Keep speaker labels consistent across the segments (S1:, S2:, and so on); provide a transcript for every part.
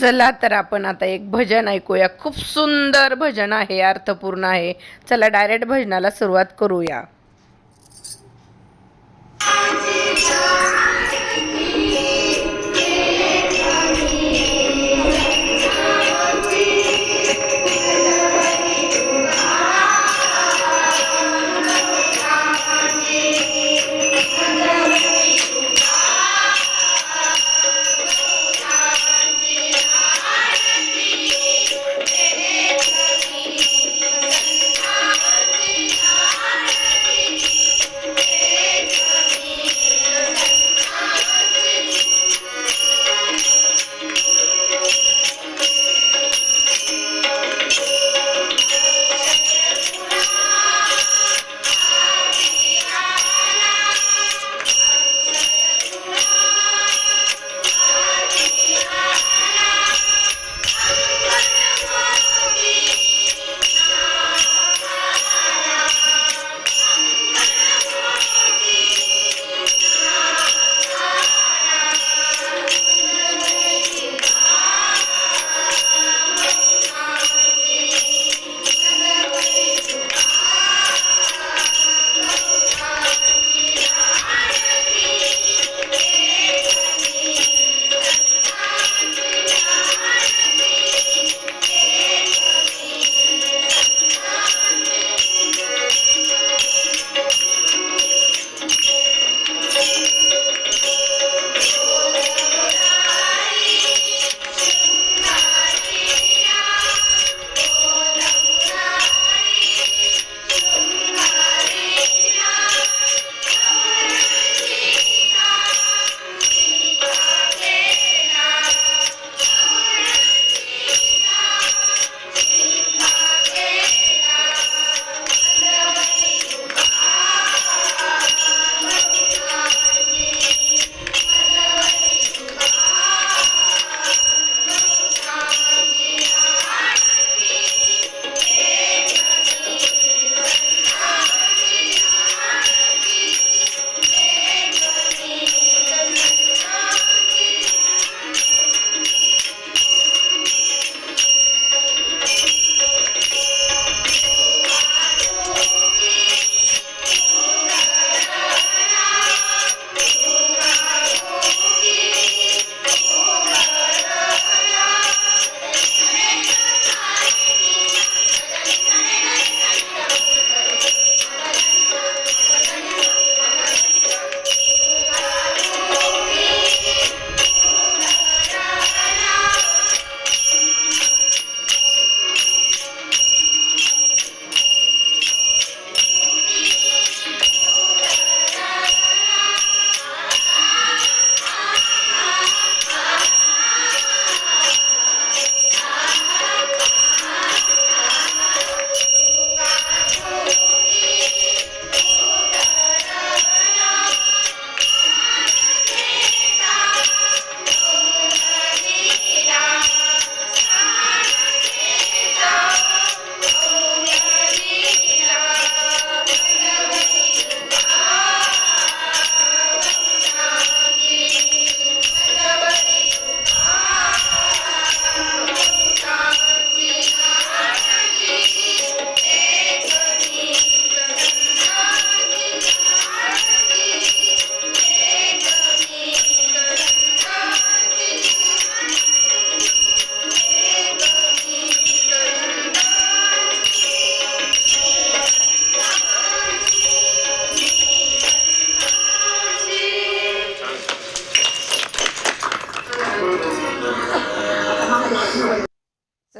S1: चला तर आपण आता एक भजन ऐकूया. खूप सुंदर भजन आहे अर्थपूर्ण आहे. चला डायरेक्ट भजनाला सुरुवात करूया.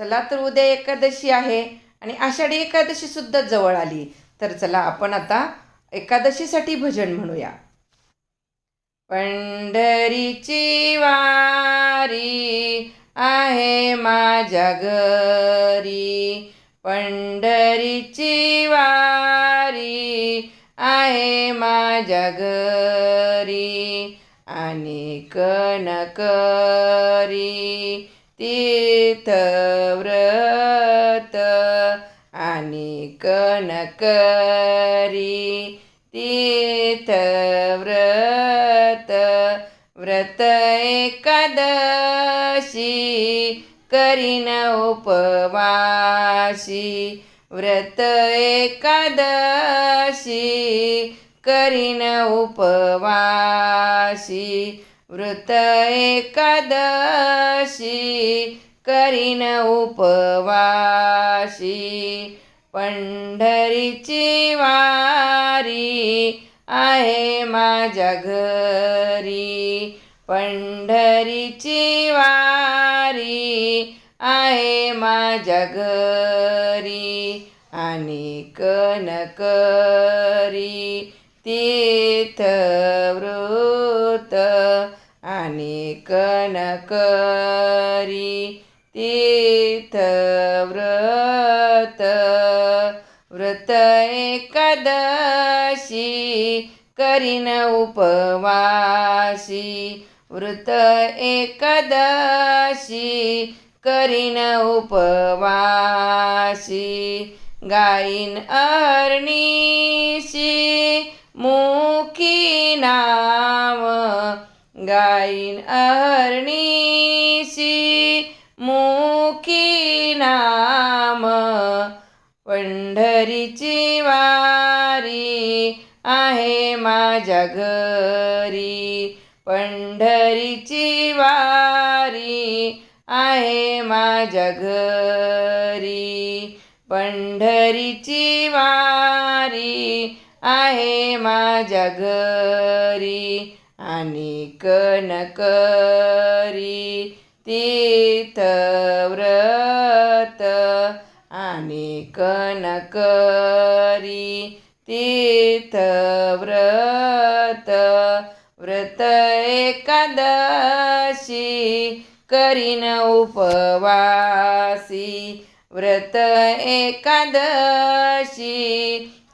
S1: चला तर उद्या एकादशी आहे. आणि आषाढी एकादशीसुद्धा जवळ आली. तर चला आपण आता एकादशीसाठी भजन म्हणूया. पंढरीची वारी आहे माझ्या घरी. पंढरीची वारी आहे माझ्या घरी. आणि कणकरी ती व्रत आणि कनकरी तीर्थ व्रत एकादशीचे करीन उपवासी व्रत एकादशी करीन उपवासी व्रत एकादशी करीन उपवाशी पंढरीची वारी आहे माझ्या घरी. पंढरीची वारी आहे माझ्या घरी. आणि कनकरी तीर्थवृत आणि कनकरी तीर्थ व्रत एकादशी करीन उपवासी. व्रत एकादशी करीन उपवासी. गाईन अर्णीशी मुखी नाम. गाईन अर्णीशी मुखी नाम पंढरीची वारी आहे माझ्या घरी. पंढरीची वारी आहे माझ्या घरी. पंढरीची वारी आहे माझ्या घरी. आणि कनकरी तीर्थव्रत आणि कनकरी. तीर्थव्रत व्रत एकादशी करीन उपवासी. व्रत एकादशी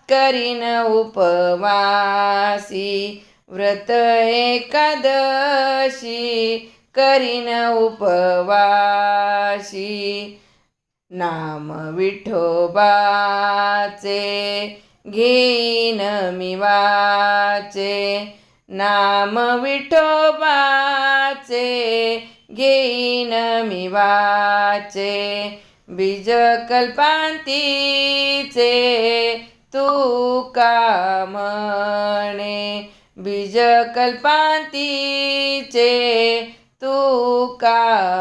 S1: करीन उपवासी. व्रत एकादशी करीन उपवाशी नाम विठोबाचे घेईन मी वाचे. नाम विठोबाचे घेईन मी वाचे. बीज कल्पांतीचे तू का म्हणे? बीज कल्पांतीचे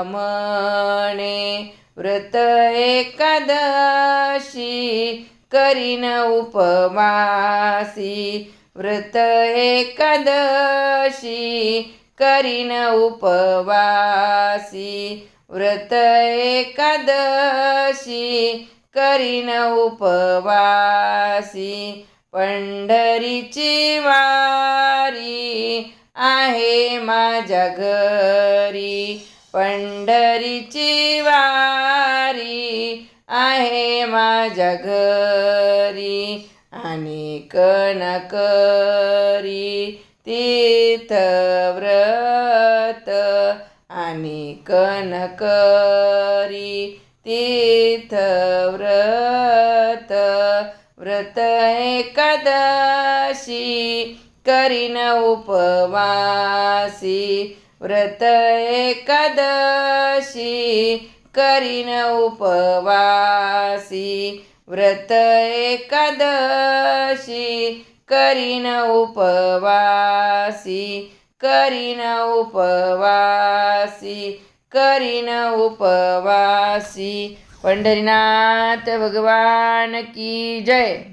S1: म्हणे व्रत एकादशी करीन उपवासी व्रत एकादशी करीन उपवासी. व्रत एकादशी करीन उपवासी. पंढरीची वारी आहे माझ्या घरी. पंढरीची वारी आहे माझ्या घरी. आणि कनकरी तीर्थव्रत आणि कनकरी तीर्थव्रत. व्रत एकादशी करीन उपवासी. व्रत एकादशी करीन उपवासी व्रत एकादशी करीन उपवासी करीन उपवासी करीन उपवासी पंढरीनाथ भगवान की जय